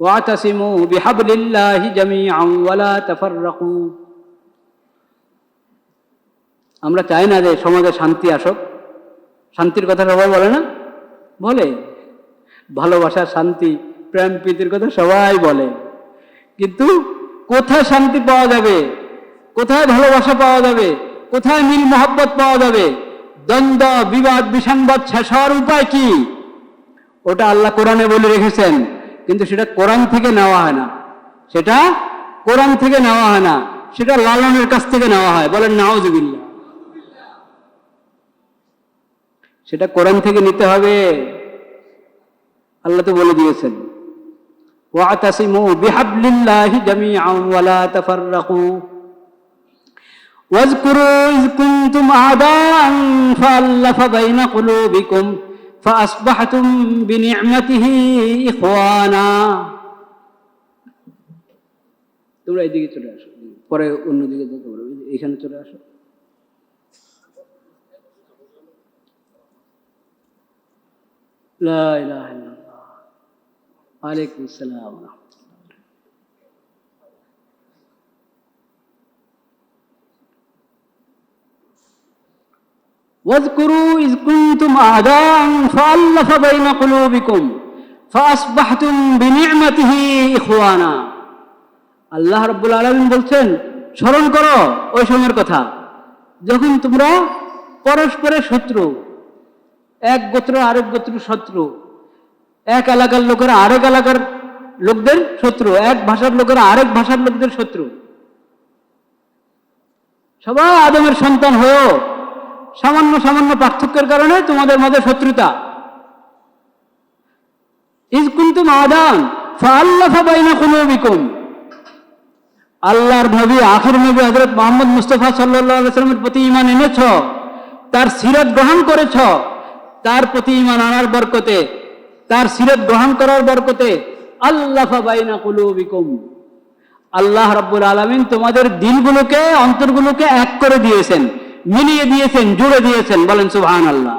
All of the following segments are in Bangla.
واعتصموا بحبل الله جميعا ولا تفرقوا আমরা চাই না যে সমাজে শান্তি আসুক শান্তির কথা সবাই বলে না বলে ভালোবাসা শান্তি প্রেম প্রীতির কথা সবাই বলে কিন্তু কোথায় শান্তি পাওয়া যাবে কোথায় ভালোবাসা পাওয়া যাবে কোথায় মিল মহব্বত পাওয়া যাবে দ্বন্দ্ব বিবাদ বিসংবাদ শেষ হওয়ার উপায় কি ওটা আল্লাহ কোরআনে বলে রেখেছেন কিন্তু সেটা কোরআন থেকে নেওয়া হয় না সেটা কোরআন থেকে নেওয়া হয় না সেটা লালনের কাছ থেকে নেওয়া হয় বলেন নাওজবিল্লা সেটা কোরআন থেকে নিতে হবে আল্লাহ তো বলে দিয়েছেন واعتصموا بحبل الله جميعا ولا تفرقوا واذكروا إذ كنتم أعداء فألف بين قلوبكم فأصبحتم بنعمته إخوانا তোমরা এইদিকে চলে আসো পরে অন্যদিকে যেতে পারো এখানে চলে আসো لا إله إلا الله عليكم السلام ورحمة واذكروا إذ كنتم أعداء فألف بين قلوبكم فأصبحتم بنعمته إخوانا আল্লাহ রব্বুল আলমিন বলছেন স্মরণ করো ওই সময়ের কথা যখন তোমরা পরস্পরের শত্রু এক গোত্র আরেক গোত্র শত্রু এক এলাকার লোকেরা আরেক এলাকার লোকদের শত্রু এক ভাষার লোকেরা আরেক ভাষার লোকদের শত্রু সবাই আদমের সন্তান হয়েও সামান্য সামান্য পার্থক্যের কারণে তোমাদের মাঝে শত্রুতা। ইজ কুন্তুম আদান ফাল্লাফা বাইনা আল্লাহর নবী, আখির নবী হযরত মোহাম্মদ মুস্তাফা সাল্লামের প্রতি ঈমান এনেছ, তার সিরাত গ্রহণ করেছ, তার প্রতি ঈমান আনার বরকতে, তার সিরাত গ্রহণ করার বরকতে, আল্লাফা বাইনা কুলুবিকুম। আল্লাহ রাব্বুল আলামিন তোমাদের দিলগুলোকে অন্তরগুলোকে এক করে দিয়েছেন। মিলিয়ে দিয়েছেন জুড়ে দিয়েছেন বলেন সুবহানাল্লাহ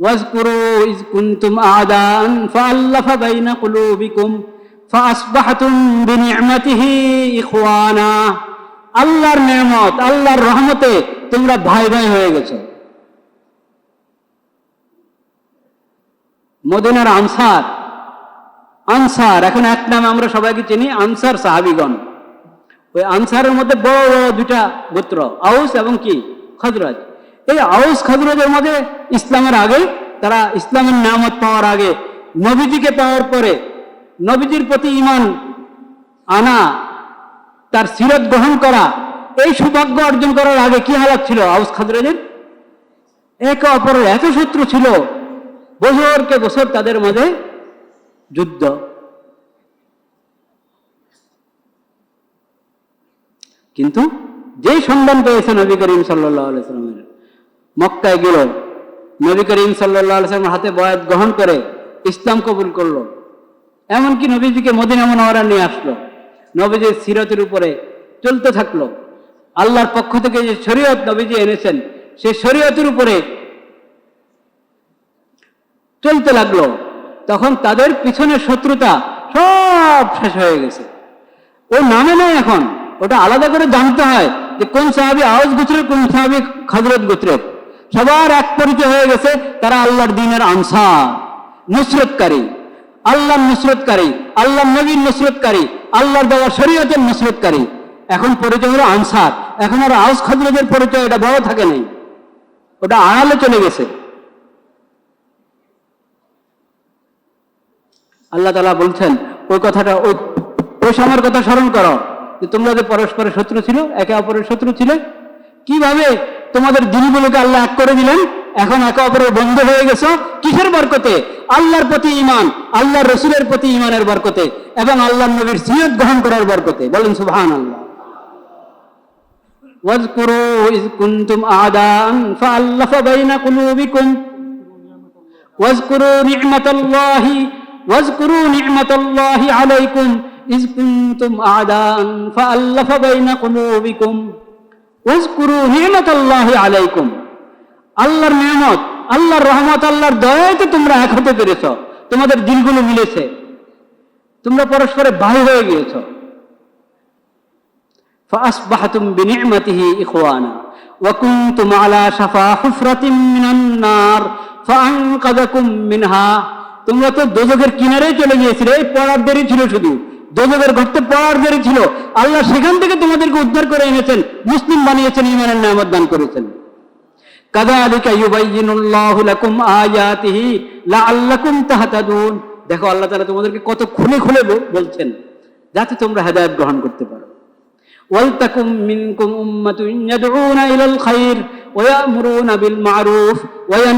واذكروا إذ كنتم أعداء فألف بين قلوبكم فأصبحتم بنعمته إخوانا আল্লাহর নেমত আল্লাহর রহমতে তোমরা ভাই ভাই হয়ে গেছো মদিনার আনসার আনসার এখন এক নামে আমরা সবাইকে চিনি আনসার সাহাবিগণ ওই আনসারের মধ্যে বড় বড় দুটা গোত্র, আউস এবং কি? খজরাজ। এই আউস, খজরাজের মধ্যে ইসলামের আগে, তারা ইসলামের নামত পাওয়ার আগে, নবীজিকে পাওয়ার পরে নবীজির প্রতি ইমান আনা, তার সিরত গ্রহণ করা, এই সৌভাগ্য অর্জন করার আগে কি হালাত ছিল আউস খাদরাজের একে অপরের এত শত্রু ছিল, বছরকে বছর তাদের মাঝে যুদ্ধ। কিন্তু যেই সন্ধান পেয়েছে নবী করিম আলাইসালামের মক্কায় গেল, নবী করিম আলাইসালামের হাতে বয়াত গ্রহণ করে ইসলাম কবুল করল। এমনকি নবীজিকে মদিনা মনোহরা নিয়ে আসলো। নবীজির সিরতের উপরে চলতে থাকল। আল্লাহর পক্ষ থেকে যে শরীয়ত নবীজি এনেছেন, সেই শরীয়তের উপরে চলতে লাগল। তখন তাদের পিছনে শত্রুতা সব শেষ হয়ে গেছে। ও নামে নেই এখন। ওটা আলাদা করে জানতে হয় যে কোন সাহাবি আওয়াজ গোত্রের, কোন সাহাবি খাজরত গোত্রের। সবার এক পরিচয় হয়ে গেছে, তারা আল্লাহর দিনের আনসার, নুসরতকারী। আল্লাহ নুসরতকারী আল্লাহ নবীর নুসরতকারী, আল্লাহর দেওয়া শরীয়তের নুসরতকারী। এখন পরিচয় হলো আনসার। এখন আর আউস খাজরতের পরিচয় এটা বড় থাকে নেই। ওটা আড়ালে চলে গেছে। আল্লাহ তালা বলছেন, ওই কথাটা, ওই ওই কথা স্মরণ করো। যে তোমরা যে পরস্পরের শত্রু ছিল একে অপরের শত্রু ছিলে কিভাবে তোমাদের দিনগুলোকে আল্লাহ এক করে দিলেন এখন একে অপরের বন্ধু হয়ে গেছো কিসের বরকতে আল্লাহর প্রতি ইমান আল্লাহর রসুলের প্রতি ইমানের বরকতে এবং আল্লাহ নবীর সিয়ত গ্রহণ করার বরকতে বলেন সুবহান আল্লাহ واذكروا إذ كنتم أعداء فألف بين قلوبكم واذكروا نعمة الله واذكروا نعمة الله عليكم إذ كنتم أعداء فألف بين قلوبكم واذكروا نعمة الله عليكم আল্লাহর নিয়ামত আল্লাহর রহমত আল্লাহর দয়াতে তোমরা এক হতে পেরেছ তোমাদের দিলগুলো মিলেছে তোমরা পরস্পরে ভাই হয়ে গিয়েছ فأصبحتم بنعمته إخوانا وكنتم على شفا حفرة من النار فأنقذكم منها তোমরা তো দোজকের কিনারেই চলে গিয়েছিলে এই পড়ার দেরি ছিল শুধু দোজকের ঘরতে পড়ার দেরি ছিল, আল্লাহ সেখান থেকে তোমাদেরকে উদ্ধার করে এনেছেন, মুসলিম বানিয়েছেন ইমানের নামত দান করেছেন। দেখো, আল্লাহ তাআলা তোমাদেরকে কত খুলে খুলে বলছেন, যাতে তোমরা হেদায়েত গ্রহণ করতে পারো। ওয়া মা'রুফ ওয়া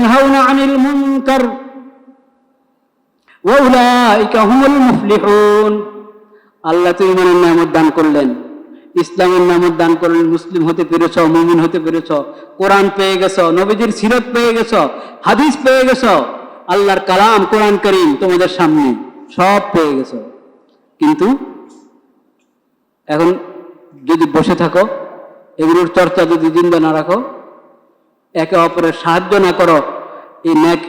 মুফলিহুন। আল্লাহ তো ইমানের নামত দান করলেন, ইসলামের নামত দান করলেন, মুসলিম হতে পেরেছ, মুমিন হতে পেরেছ, কোরআন পেয়ে গেছ, নবীজির সিরত পেয়ে গেছ, হাদিস পেয়ে গেছ, আল্লাহর কালাম, কোরআন করিম তোমাদের সামনে সব পেয়ে গেছ। কিন্তু এখন যদি বসে থাকো, এগুলোর চর্চা যদি জিন্দা না রাখো, একে অপরের সাহায্য না করো, এই নেক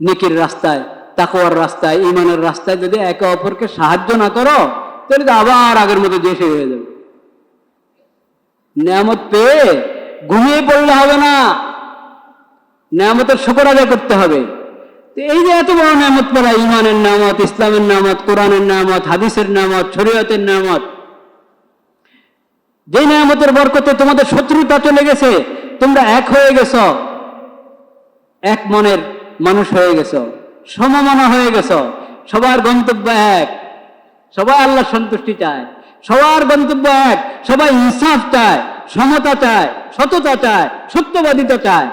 নেকির রাস্তায় তাকওয়ার রাস্তায় ইমানের রাস্তায় যদি একে অপরকে সাহায্য না করো, তাহলে তো আবার আগের মতো দেশে হয়ে যাবে। নিয়ামত পেয়ে ঘুমিয়ে পড়লে হবে না। নিয়ামতের শুকর আদায় করতে হবে। এই যে এত বড় নামত পড়া ইমানের নামত ইসলামের নামত কোরআনের নামত হাদিসের নামত শরীয়তের নামত যে নিয়ামতের বরকতে তোমাদের শত্রুতা চলে গেছে, তোমরা এক হয়ে গেছ, এক মনের মানুষ হয়ে গেছ। সমমনা হয়ে গেছ। সবার গন্তব্য এক, সবাই আল্লাহ সন্তুষ্টি চায়। সবার গন্তব্য এক, সবাই ইনসাফ চায়, সমতা চায়, সততা চায়, সত্যবাদিতা চায়।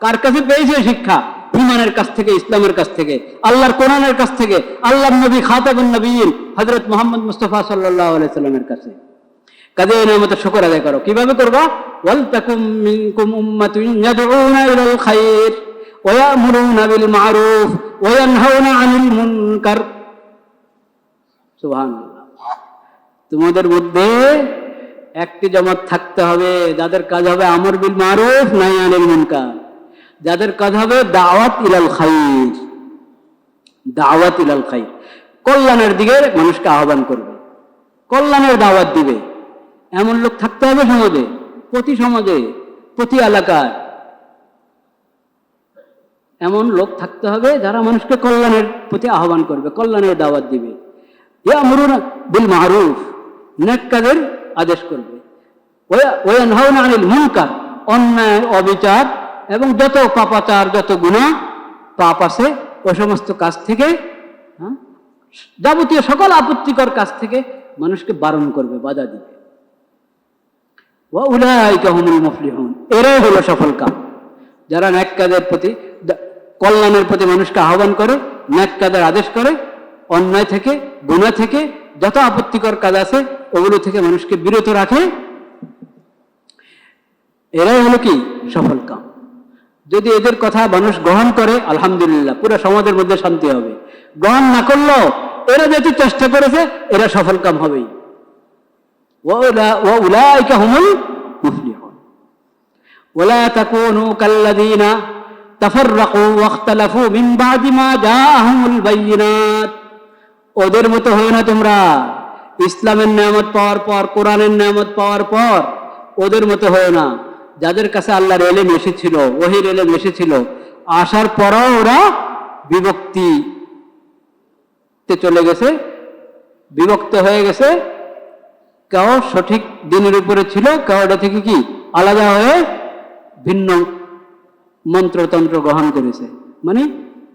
কার কাছে পেয়েছে শিক্ষা? ইমানের কাছ থেকে, ইসলামের কাছ থেকে, আল্লাহর কোরআনের কাছ থেকে, আল্লাহর নবী খাতাবুল নবীন হজরত মোহাম্মদ মুস্তফা সাল্লাহ সাল্লামের কাছে। কাজে এই নামতে শুকর আদায় করো। কীভাবে করবা? ওয়াল তাকুম মিনকুম উম্মাতুন ইয়াদউনা ইলাল মা'রুফ ওয়া ইয়ানহাউনা আনিল মুনকার সুবহানাল্লাহ। তোমাদের মধ্যে একটি জামাত থাকতে হবে, যাদের কাজ হবে আমর বিল মারুফ নাই আনিল মুনকার। যাদের কাজ হবে দাওয়াত ইলাল খাইর। দাওয়াত ইলাল খাইর। কল্যাণের দিকে মানুষকে আহ্বান করবে। কল্যাণের দাওয়াত দিবে। এমন লোক থাকতে হবে সমাজে, প্রতি সমাজে, প্রতি এলাকায়। এমন লোক থাকতে হবে যারা মানুষকে কল্যাণের প্রতি আহ্বান করবে কল্যাণের দাওয়াত দিবে। ইয়ামুরুন বিল কাজের আদেশ করবে। আনিল মুনকার অন্যায় অবিচার এবং যত পাপাচার যত গুণা পাপ আছে ওই সমস্ত কাজ থেকে হ্যাঁ, যাবতীয় সকল আপত্তিকর কাজ থেকে মানুষকে বারণ করবে বাধা দিবে। ওয়া উলাইকা হুমুল মুফলিহুন এরাই হলো সফল কাম। যারা ন্যাক কাজের প্রতি কল্যাণের প্রতি মানুষকে আহ্বান করে, ন্যাক আদেশ করে, অন্যায় থেকে, গুণা থেকে, যত আপত্তিকর কাজ আছে, ওগুলো থেকে মানুষকে বিরত রাখে। এরাই হলো কি? সফল কাম। যদি এদের কথা মানুষ গ্রহণ করে, আলহামদুলিল্লাহ, পুরো সমাজের মধ্যে শান্তি হবে। গ্রহণ না করলেও এরা যেহেতু চেষ্টা করেছে, এরা সফল কাম হবেই। ওলা তাকুনু কাল্লাদিনা ওদের মতো হয় না তোমরা। ইসলামের নামত পাওয়ার পর, কোরআনের নামত পাওয়ার পর ওদের মতো হয় না। যাদের কাছে আল্লাহর রেলে মেসেছিল ওহি রেলে মেসেছিল আসার পরও ওরা বিভক্তিতে চলে গেছে, বিভক্ত হয়ে গেছে। কেউ সঠিক দিনের উপরে ছিল কেউ এটা থেকে কি? আলাদা হয়ে ভিন্ন মন্ত্রতন্ত্র গ্রহণ করেছে। মানে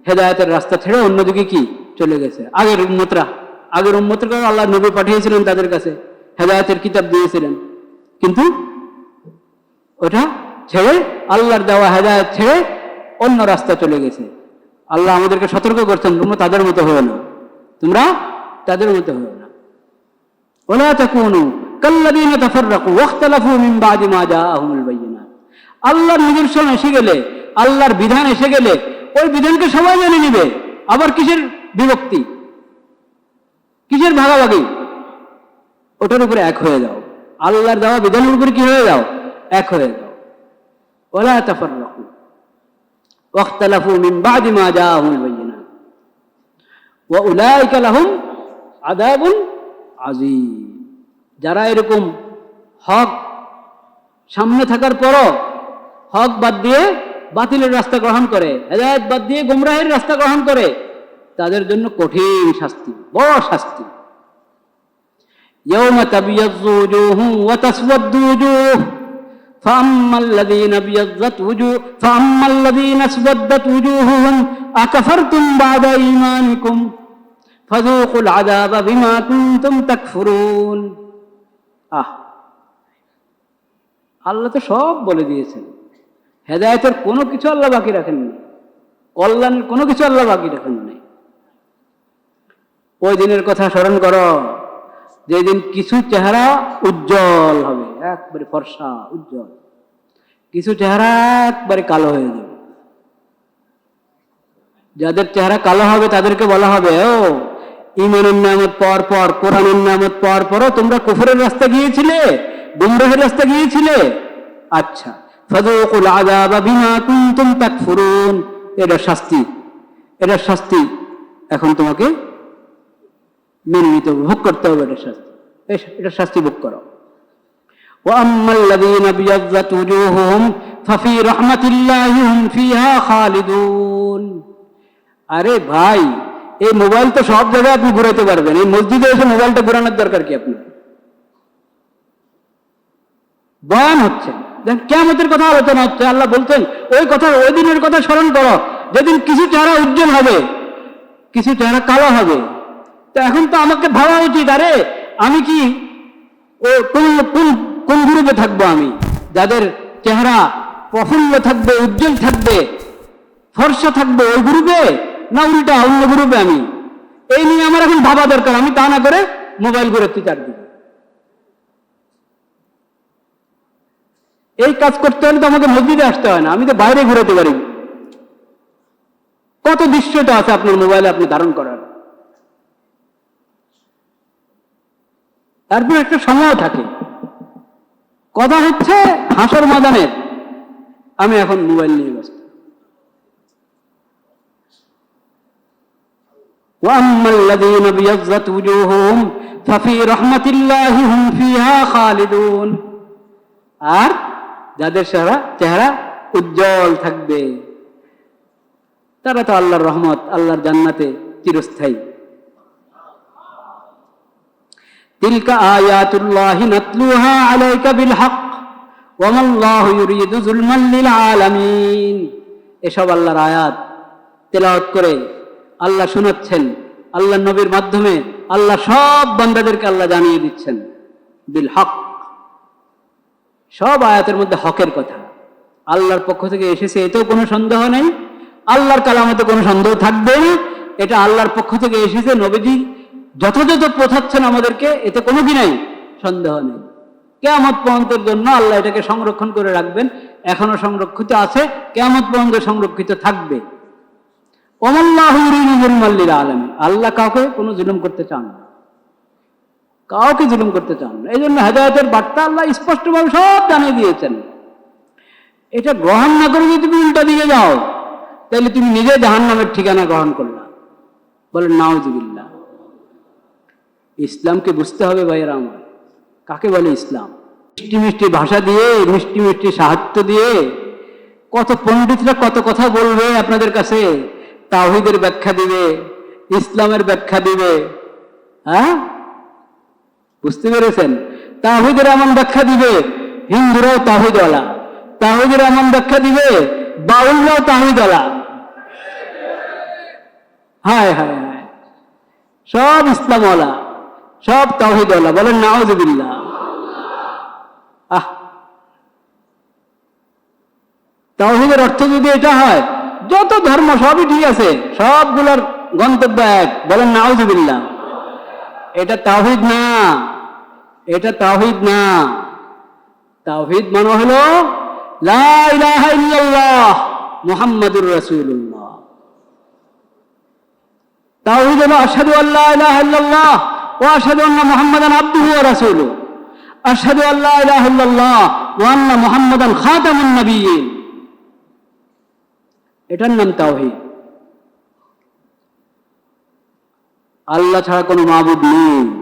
হেদায়তের রাস্তা ছেড়ে অন্যদিকে কি? চলে গেছে। আগের উম্মতরা আগের উম্মতরা আল্লাহ নবী পাঠিয়েছিলেন তাদের কাছে, হেদায়তের কিতাব দিয়েছিলেন। কিন্তু ওটা ছেড়ে, আল্লাহর দেওয়া হেদায়ত ছেড়ে অন্য রাস্তা চলে গেছে। আল্লাহ আমাদেরকে সতর্ক করছেন, তোমরা তাদের মতো হয়ে না। তোমরা তাদের মতো হয়ে না। ওলা তাকুনু কাল্লাদিন তাফাররাকু ওয়াখতালাফু মিন বাদি মা জাআহুমুল বায়িনাত আল্লাহর নিদর্শন এসে গেলে আল্লাহর বিধান এসে গেলে ওই বিধানকে সবাই মেনে নিবে। আবার কিসের বিভক্তি? কিসের ভাগাভাগি? ওটার উপরে এক হয়ে যাও। আল্লাহর দেওয়া বিধানের উপরে কি হয়ে যাও? এক হয়ে যাও। ওলা তাফর যারা এরকম হক সামনে থাকার পরও হক বাদ দিয়ে বাতিলের রাস্তা গ্রহণ করে হেদায়ত বাদ দিয়ে গুমরাহের রাস্তা গ্রহণ করে তাদের জন্য কঠিন শাস্তি বড় শাস্তি يوم تبيض وجوه وتسود وجوه فأما الذين ابيضت وجوه فأما الذين اسودت وجوههم أكفرتم بعد إيمانكم فذوقوا العذاب بما كنتم تكفرون আহ আল্লাহ তো সব বলে দিয়েছেন হেদায়তের কোনো কিছু আল্লাহ বাকি রাখেননি কল্যাণের কোনো কিছু আল্লাহ বাকি রাখেননি ওই দিনের কথা স্মরণ করো, যেদিন কিছু চেহারা উজ্জ্বল হবে, একবারে ফর্সা, উজ্জ্বল। কিছু চেহারা একবারে কালো হয়ে যাবে। যাদের চেহারা কালো হবে, তাদেরকে বলা হবে, ও ইমানের নামত পর পর, কোরআনের নামত পর পরও তোমরা কুফরের রাস্তা গিয়েছিলে, গুমরাহের রাস্তা গিয়েছিলে? আচ্ছা ফাদুকুল আযাবা বিমা কুনতুম তাকফুরুন এটা শাস্তি এটা শাস্তি এখন তোমাকে মেনে নিতে হবে ভোগ করতে হবে এটা শাস্তি এস- এটা শাস্তি ভোগ করো وأما الذين ابيضت وجوههم ففي رحمة الله هم فيها خالدون আরে ভাই এই মোবাইল তো সব জায়গায় আপনি ঘুরাতে পারবেন এই মসজিদে এসে মোবাইলটা ঘুরানোর দরকার কি আপনার বয়ান হচ্ছে দেখ কেমতের কথা আলোচনা হচ্ছে, আল্লাহ বলছেন, ওই কথা, ওই দিনের কথা স্মরণ করো, যেদিন কিছু চেহারা উজ্জ্বল হবে, কিছু চেহারা কালো হবে। তো এখন তো আমাকে ভাবা উচিত, আরে আমি কি ও কোন কোন কোন গ্রুপে থাকব আমি? যাদের চেহারা প্রফুল্ল থাকবে, উজ্জ্বল থাকবে, ফর্সা থাকবে, ওই গ্রুপে? না উল্টা, অন্য গ্রুপে আমি? এই নিয়ে আমার এখন ভাবা দরকার, আমি তা না করে মোবাইল ঘুরেছি চারদিকে। এই কাজ করতে হলে তো আমাকে মসজিদে আসতে হয় না আমি তো বাইরে ঘুরাতে পারি কত দৃশ্যটা আছে আপনার মোবাইলে আপনি ধারণ করার তারপর একটা সময় থাকে কথা হচ্ছে হাসর মাদানের আমি এখন মোবাইল নিয়ে ব্যস্ত وأما الذين ابيضت وجوههم ففي رحمة الله هم فيها خالدون আর যাদের সারা চেহারা উজ্জ্বল থাকবে। তারা তো আল্লাহর রহমত, আল্লাহর জান্নাতে চিরস্থায়ী। তিলকা আয়াতুল্লাহি নাতলুহা আলাইকা বিল হক ইউরিদু যুলমান লিল আলামিন এসব আল্লাহর আয়াত তেলাওয়াত করে আল্লাহ শোনাচ্ছেন আল্লাহ নবীর মাধ্যমে আল্লাহ সব বান্দাদেরকে আল্লাহ জানিয়ে দিচ্ছেন। বিল হক সব আয়াতের মধ্যে হকের কথা। আল্লাহর পক্ষ থেকে এসেছে, এতেও কোনো সন্দেহ নেই। আল্লাহর কালামতে কোনো সন্দেহ থাকবে না। এটা আল্লাহর পক্ষ থেকে এসেছে, নবীজি যথাযথ পৌঁছাচ্ছেন আমাদেরকে, এতে কোনো কি নাই? সন্দেহ নেই। কেয়ামত পর্যন্তের জন্য আল্লাহ এটাকে সংরক্ষণ করে রাখবেন। এখনও সংরক্ষিত আছে, কেয়ামত পর্যন্ত সংরক্ষিত থাকবে। ওমাল্লাহুল আলম আল্লাহ কাউকে কোনো জুলুম করতে চান না। কাউকে জুলুম করতে চান না। এই জন্য হেদায়তের বার্তা আল্লাহ স্পষ্টভাবে সব জানিয়ে দিয়েছেন। এটা গ্রহণ না করে যদি তুমি উল্টা দিকে যাও, তাহলে তুমি নিজে জাহান নামের ঠিকানা গ্রহণ করলা। বলে, নাউজুবিল্লাহ। ইসলামকে বুঝতে হবে ভাইয়েরা আমার। কাকে বলে ইসলাম? মিষ্টি মিষ্টি ভাষা দিয়ে, মিষ্টি মিষ্টি সাহায্য দিয়ে, কত পণ্ডিতরা কত কথা বলবে আপনাদের কাছে? তাহিদের ব্যাখ্যা দিবে, ইসলামের ব্যাখ্যা দিবে। হ্যাঁ? বুঝতে পেরেছেন? তাহিদের এমন ব্যাখ্যা দিবে, হিন্দুরাও তাহিদওয়ালা। তাহিদের এমন ব্যাখ্যা দিবে, বাউলরাও তাহিদওয়ালা। হায় হায় হায়। সব ইসলামওয়ালা, সব তাহিদওয়ালা। বলেন নাওজবিল্লাহ আহ। তাওহিদের অর্থ যদি এটা হয়, যত ধর্ম সবই ঠিক আছে, সবগুলোর গন্তব্য এক। বলেন, নাউজুবিল্লাহ। এটা তাওহিদ না। এটা তাওহিদ না। তাওহিদ মানে হলো মুহাম্মাদুর রাসূলুল্লাহ। তাওহিদ হলো আশহাদু আল্লা ইলাহা ইল্লাল্লাহ ওয়া আশহাদু আন্না মুহাম্মাদান আবদুহু ওয়া রাসূলুহু। আশহাদু আল্লা ইলাহা ইল্লাল্লাহ ওয়া আন্না মুহাম্মাদান খাতামুন নাবিয়্যিন। এটার নাম তাওহিদ। আল্লাহ ছাড়া কোনো মাবুদ নেই।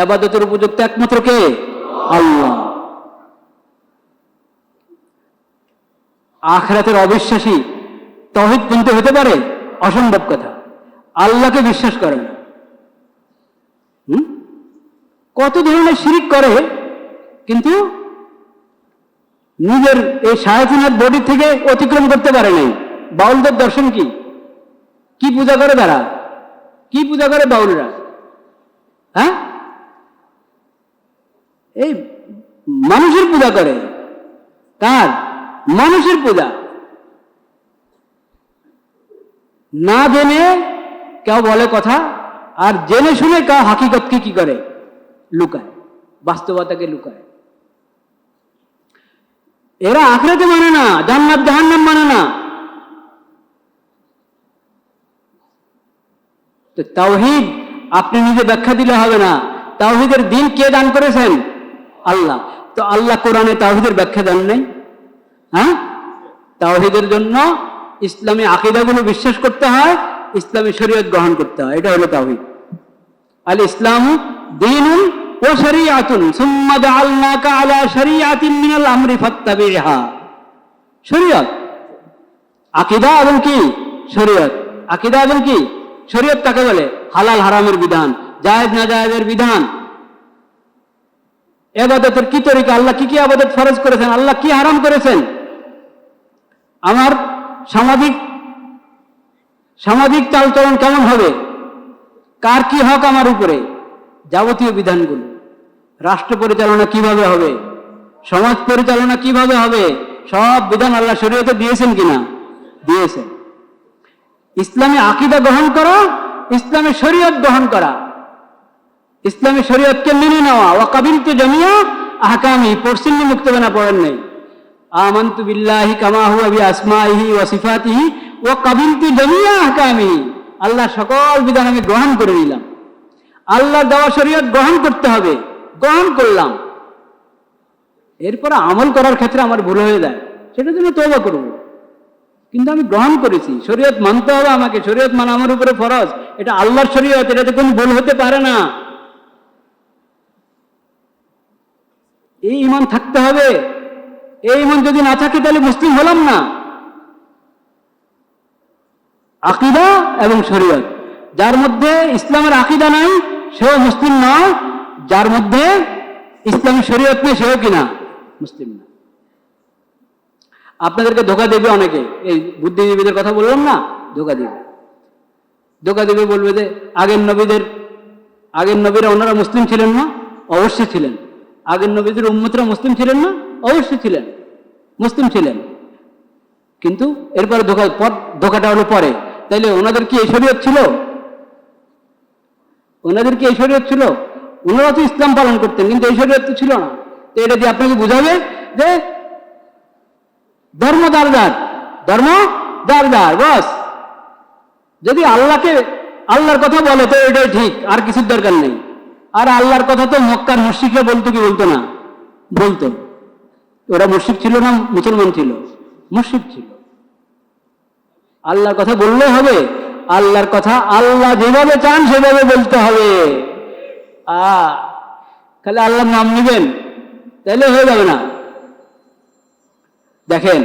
আবাদতের উপযুক্ত একমাত্র কে? আল্লাহ। আখরাতের অবিশ্বাসী তহিদ কিন্তু হতে পারে অসম্ভব কথা। আল্লাহকে বিশ্বাস করে না। কত ধরনের শিরিক করে, কিন্তু নিজের এই সায়াতিনাথ বডি থেকে অতিক্রম করতে পারে নাই। বাউলদের দর্শন কি? কি পূজা করে তারা? কি পূজা করে বাউলরা? হ্যাঁ? এই মানুষের পূজা করে। কার? মানুষের পূজা। না জেনে কেউ বলে কথা, আর জেনে শুনে কেউ হাকিকতকে কি করে? লুকায়, বাস্তবতাকে লুকায়। এরা আখড়াতে মানে না, জান্নাত জাহান্নাম মানে না। তো তাওহিদ, আপনি নিজে ব্যাখ্যা দিলে হবে না। তাওহিদের দিন কে দান করেছেন? আল্লাহ। তো আল্লাহ কোরআনে তাওহিদের ব্যাখ্যা দেন নাই? হ্যাঁ? তাওহিদের জন্য ইসলামী আকিদাগুলো বিশ্বাস করতে হয়, ইসলামী শরীয়ত গ্রহণ করতে হয়। এটা হলো তাওহিদ। আল ইসলাম দিন ও শরিয়াতুন, সুম্মা জাআলনাকা আলা শরিয়াতিন মিনাল আমরি ফাত্তাবিহা। শরীয়ত। আকিদা এবং কি? শরীয়ত। আকিদা এবং কি? শরীয়ত কাকে বলে? হালাল হারামের বিধান, জায়েজ না জায়েজের বিধান। এবাদতের কি তরিকা? আল্লাহ কি কি আবাদত ফরজ করেছেন? আল্লাহ কি হারাম করেছেন? আমার সামাজিক সামাজিক চালচলন কেমন হবে? কার কি হক আমার উপরে? যাবতীয় বিধানগুলো। রাষ্ট্র পরিচালনা কীভাবে হবে? সমাজ পরিচালনা কীভাবে হবে? সব বিধান আল্লাহ শরীয়তে দিয়েছেন কিনা? দিয়েছেন। ইসলামী আকিদা গ্রহণ করা, ইসলামী শরীয়ত গ্রহণ করা। ইসলামী শরীয়তকে মেনে নেওয়া ও তো জমিয়া আহকামি পড়ছেন নি মুক্তবেনা পড়েন নাই। আমান্তু বিল্লাহি কামা হুয়া বি আসমাইহি ওয়া সিফাতিহি ও কাবিল তু জমিয়া আহকামি আল্লাহ সকল বিধান আমি গ্রহণ করে নিলাম। আল্লাহ দেওয়া শরীয়ত গ্রহণ করতে হবে, গ্রহণ করলাম। এরপর আমল করার ক্ষেত্রে আমার ভুল হয়ে যায়, সেটার জন্য তৌবা করব। কিন্তু আমি গ্রহণ করেছি, শরীয়ত মানতে হবে আমাকে, শরীয়ত মানা আমার উপরে ফরজ, এটা আল্লাহর শরীয়ত, এটাতে কোনো ভুল হতে পারে না। এই ইমান থাকতে হবে। এই ইমান যদি না থাকে, তাহলে মুসলিম হলাম না। আকিদা এবং শরীয়ত। যার মধ্যে ইসলামের আকিদা নাই, সেও মুসলিম নয় যার মধ্যে ইসলামী শরীয়ত নেই, সেও কিনা মুসলিম না। আপনাদেরকে ধোকা দেবে অনেকে। এই বুদ্ধিজীবীদের কথা বললাম না? ধোকা দেবে। ধোকা দিবে বলবে যে, আগের নবীদের, আগের নবীরা ওনারা মুসলিম ছিলেন না? অবশ্যই ছিলেন। আগের নবীদের উম্মতরা মুসলিম ছিলেন না? অবশ্যই ছিলেন। মুসলিম ছিলেন। কিন্তু এরপরে ধোকা ধোকাটা হলো পরে। তাইলে ওনাদের কি এই ছিল? ওনাদের কি এই ছিল? ওনারা তো ইসলাম পালন করতেন, কিন্তু এই তো ছিল না। তো এটা দিয়ে আপনাকে বুঝাবে যে ধর্ম দারদার ধর্ম দারদার, বস। যদি আল্লাহকে, আল্লাহর কথা বলে, তো এটাই ঠিক, আর কিছুর দরকার নেই। আর আল্লাহর কথা তো মক্কার মুশিকরা বলতো কি বলতো না? বলতো। ওরা মুশিক ছিল না, মুসলমান ছিল? মুশিক ছিল। আল্লাহর কথা বললে হবে। আল্লাহর কথা আল্লাহ যেভাবে চান সেভাবে বলতে হবে। আ খালি আল্লাহর নাম নেবেন। তাহলে হয়ে যাবে না। দেখেন,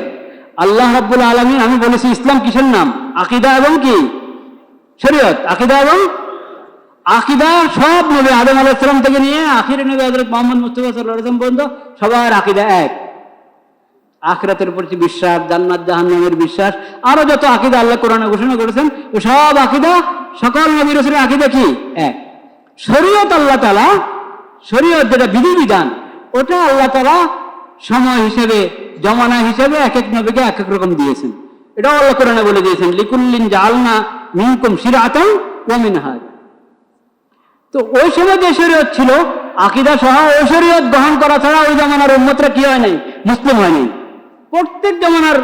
আল্লাহ রাব্বুল আলমিন, আমি বলেছি ইসলাম কিসের নাম? আকিদা এবং কি? শরীয়ত। আকিদা এবং আকিদা সব নবী আদম আলাইসালাম থেকে নিয়ে আখির নবী হজরত মোহাম্মদ মুস্তফা সাল্লাম পর্যন্ত সবার আকিদা এক। আখরাতের প্রতি বিশ্বাস, জান্নাত, জাহান্নামের বিশ্বাস। আরও যত আকিদা আল্লাহ কোরআনে ঘোষণা করেছেন, ও সব আকিদা সকল নবী রসুলের আকিদা কি? এক। শরীয়ত আল্লাহ তালা শরীয়ত যেটা বিধিবিধান, ওটা আল্লাহ তালা সময় হিসেবে, জমানা হিসেবে এক এক নবীকে এক এক রকম দিয়েছেন। এটাও আল্লাহ কোরআনে বলে দিয়েছেন, লিকুল্লিন জালনা মিনকুম শিরাতাম ওয়া মিনহাজ। তো ওই সময় যে শরীয়ত ছিল, আকিদা সহ ওই শরীয়ত গ্রহণ করা ছাড়া ওই জামানার উম্মতরা কি হয় নাই? মুসলিম হয়নি প্রত্যেক জামানার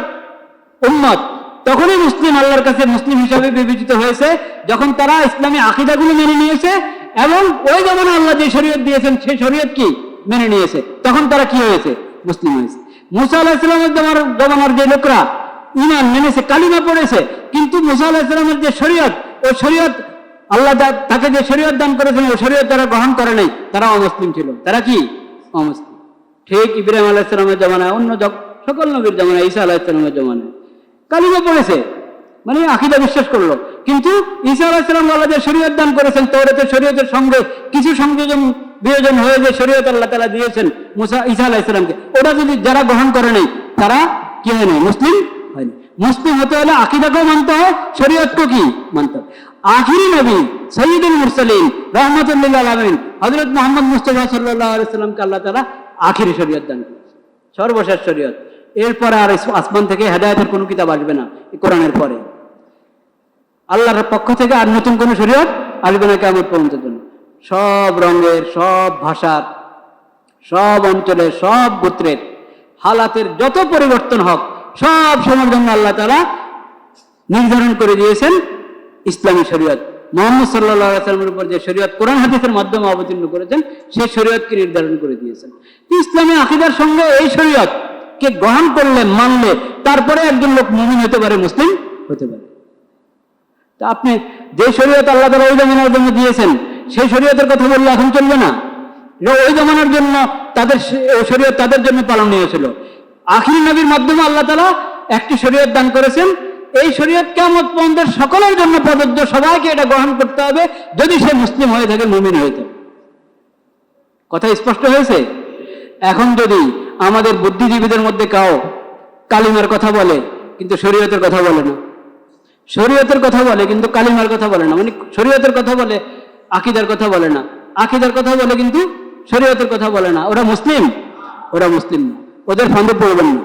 উম্মত তখনই মুসলিম, আল্লাহর কাছে মুসলিম হিসাবে বিবেচিত হয়েছে, যখন তারা ইসলামী আকিদাগুলো মেনে নিয়েছে এবং ওই জামানা আল্লাহ যে শরীয়ত দিয়েছেন সেই শরীয়ত কি? মেনে নিয়েছে। তখন তারা কি হয়েছে? মুসলিম হয়েছে। মুসা আল্লাহ ইসলামের জামানার জামানার যে লোকরা ইমান মেনেছে, কালিমা পড়েছে, কিন্তু মুসা আল্লাহ ইসলামের যে শরীয়ত, ওই শরীয়ত আল্লাহ তাকে যে শরীয়ত দান করেছেন ওই শরীয়ত তারা গ্রহণ করে নাই তারা অমুসলিম ছিল। তারা কি? অমুসলিম। ঠিক ইব্রাহিম আলাইসালামের জমানায়, অন্য সকল নবীর জমানায়, ঈসা আলাইসালামের জমানায়। কালিমা পড়েছে মানে আকিদা বিশ্বাস করল। কিন্তু ঈসা আলাইসালাম আল্লাহ যে শরীয়ত দান করেছেন তৌরাতের শরীয়তের সঙ্গে, কিছু সংযোজন, বিয়োজন হয়ে যে শরীয়ত আল্লাহ তালা দিয়েছেন মুসা, ঈসা আলাইসালামকে ওটা যদি যারা গ্রহণ করে নাই, তারা কি হয় নাই? মুসলিম হয়নি মুসলিম হতে হলে আকিদাকেও মানতে হয়, শরীয়তকেও কি? মানতে হয়। আখিরি নবী সৈয়দুল মুরসালিন রহমতুল্লাহ আলমিন হজরত মোহাম্মদ মুস্তফা সাল্লাহ আলাইসাল্লামকে আল্লাহ তালা আখিরি শরীয়ত দান সর্বশেষ শরীয়ত। এরপরে আর আসমান থেকে হেদায়তের কোনো কিতাব আসবে না কোরআনের পরে। আল্লাহর পক্ষ থেকে আর নতুন কোনো শরীয়ত আসবে না কেমন পর্যন্ত জন্য। সব রঙের, সব ভাষার, সব অঞ্চলের, সব গোত্রের হালাতের যত পরিবর্তন হোক, সব সময়ের জন্য আল্লাহ তারা নির্ধারণ করে দিয়েছেন ইসলামী শরীয়ত। মোহাম্মদ সাল্লাহ সাল্লামের উপর যে শরীয়ত কোরআন হাদিসের মাধ্যমে অবতীর্ণ করেছেন, সেই শরীয়তকে নির্ধারণ করে দিয়েছেন। ইসলামী আকিদার সঙ্গে এই শরীয়ত কে গ্রহণ করলে, মানলে, তারপরে একজন লোক মুমিন হতে পারে, মুসলিম হতে পারে। তা আপনি যে শরীয়ত আল্লাহ তালা ওই জমানার জন্য দিয়েছেন, সেই শরীয়তের কথা বললে এখন চলবে না। ওই জমানার জন্য তাদের শরীয়ত তাদের জন্য পালনীয় ছিল আখির নবীর মাধ্যমে আল্লাহ তালা একটি শরীয়ত দান করেছেন এই শরীয়ত কেমন পর্যন্ত সকলের জন্য প্রযোজ্য, সবাইকে এটা গ্রহণ করতে হবে যদি সে মুসলিম হয়ে থাকে, মুমিন হয়ে কথা স্পষ্ট হয়েছে? এখন যদি আমাদের বুদ্ধিজীবীদের মধ্যে কাও কালিমার কথা বলে, কিন্তু শরীয়তের কথা বলে না। শরীয়তের কথা বলে, কিন্তু কালিমার কথা বলে না। মানে শরীয়তের কথা বলে, আকিদার কথা বলে না। আকিদার কথা বলে, কিন্তু শরীয়তের কথা বলে না। ওরা মুসলিম? ওরা মুসলিম না। ওদের ফান্দে পড়বেন না।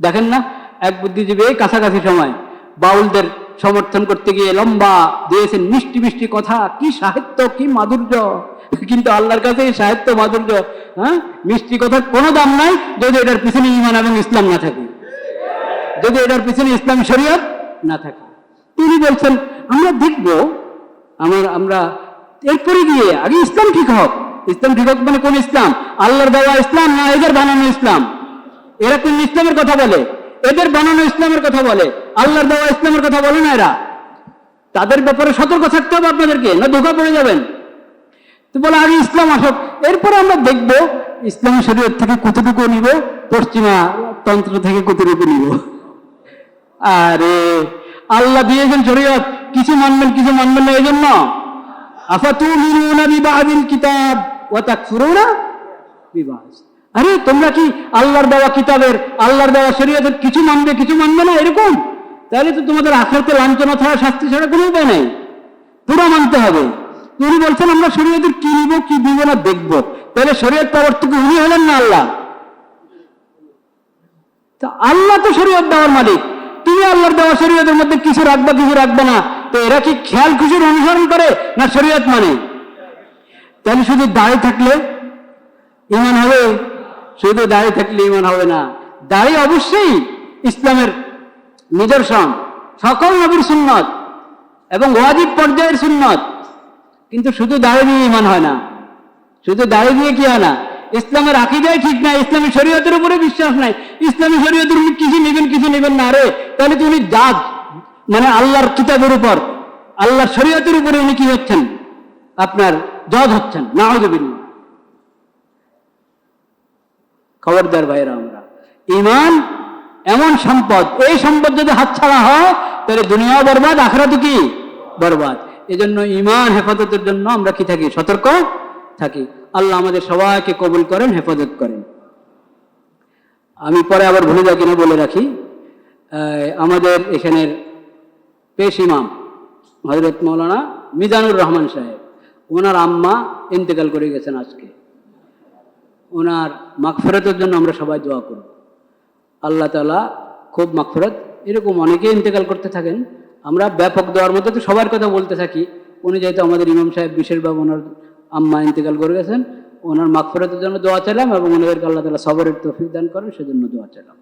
দেখেন না এক বুদ্ধিজীবী এই কাছাকাছি সময় বাউলদের সমর্থন করতে গিয়ে লম্বা দিয়েছেন মিষ্টি মিষ্টি কথা, কি সাহিত্য, কি মাধুর্য। কিন্তু আল্লাহর কাছে সাহিত্য মাধুর্য হ্যাঁ? মিষ্টি কথার কোনো দাম নাই যদি এটার পিছনে ইমান এবং ইসলাম না থাকে। যদি এটার পিছনে ইসলাম শরীয়ত না থাকে। তিনি বলছেন, আমরা দেখব, আমার, আমরা এরপরে গিয়ে আগে ইসলাম ঠিক হোক। ইসলাম ঠিক হোক মানে কোন ইসলাম? আল্লাহর দেওয়া ইসলাম না এদের বানানো ইসলাম? এরা কোন ইসলামের কথা বলে? এদের বানানো ইসলামের কথা বলে, আল্লাহর দেওয়া ইসলামের কথা বলে না এরা? তাদের ব্যাপারে সতর্ক থাকতে হবে আপনাদেরকে, না ধোকা পড়ে যাবেন। তো বলে, আগে ইসলাম আসুক। এরপরে আমরা দেখব ইসলামী শরীয়ত থেকে কতটুকু নিব, পশ্চিমা তন্ত্র থেকে কতটুকু নিব। আরে, আল্লাহ দিয়েছেন শরীয়ত। কিছু মানবেন কিছু মানবেন না এই জন্য আফাতুমিনুনা বিবাদিল কিতাব, ওয়া তাকফুরুনা বিবাদ। আরে, তোমরা কি আল্লাহর দেওয়া কিতাবের, আল্লাহর দেওয়া শরীয়তের কিছু মানবে কিছু মানবে না এরকম? তাহলে তো তোমাদের আখেরাতে লাঞ্ছনা ছাড়া শাস্তি ছাড়া কোনো উপায় নেই। পুরো মানতে হবে। উনি বলছেন, আমরা শরীয়তের কি নিব, কি দিব না দেখব। তাহলে শরীয়ত প্রবর্তক উনি হলেন না আল্লাহ? আল্লাহ তো শরীয়ত দেওয়ার মালিক। তুমি আল্লাহর দেওয়া শরীয়তের মধ্যে কিছু রাখবে কিছু রাখবে না। তো এরা কি খেয়াল খুশির অনুসরণ করে, না শরীয়ত মানে? তাহলে শুধু দাঁড়িয়ে থাকলে ইমান হবে? শুধু দাঁড়িয়ে থাকলে ইমান হবে না। দাঁড়িয়ে অবশ্যই ইসলামের নিদর্শন। সকল নবীর সুন্নত এবং ওয়াজিব পর্যায়ের সুন্নত। কিন্তু শুধু দাঁড়িয়ে দিয়ে ইমান হয় না। শুধু দাঁড়িয়ে দিয়ে কি হয় না? ইসলামের আকিদাই ঠিক নাই ইসলামী শরীয়তের উপরে বিশ্বাস নাই। ইসলামী শরীয়তের উনি কিছু নেবেন কিছু নেবেন না। রে তাহলে তো উনি জাজ মানে আল্লাহর কিতাবের উপর, আল্লাহর শরীয়তের উপরে উনি কি হচ্ছেন? আপনার জজ হচ্ছেন। না খবরদার ভাইরা আমরা। ইমান এমন সম্পদ, এই সম্পদ যদি হাতছাড়া হয়, তাহলে দুনিয়াও বরবাদ আখরাত কি? বরবাদ। এজন্য ইমান হেফাজতের জন্য আমরা কি থাকি? সতর্ক থাকি। আল্লাহ আমাদের সবাইকে কবুল করেন, হেফাজত করেন। আমি পরে আবার ভুলে যাই কিনা বলে রাখি আমাদের এখানের পেশ ইমাম হজরত মৌলানা মিজানুর রহমান সাহেব, ওনার আম্মা ইন্তেকাল করে গেছেন আজকে। ওনার মাগফেরতের জন্য আমরা সবাই দোয়া করব। আল্লাহ তালা খুব মাগফেরত, এরকম অনেকেই ইন্তেকাল করতে থাকেন। আমরা ব্যাপক দেওয়ার মধ্যে তো সবার কথা বলতে থাকি। উনি যেহেতু আমাদের ইমাম সাহেব বিশেষভাবে ওনার আম্মা ইন্তেকাল করে গেছেন, ওনার মাগফেরতের জন্য দোয়া চাইলাম এবং ওনাদেরকে আল্লাহ তালা সবরের তৌফিক দান করেন, সেজন্য দোয়া চাইলাম।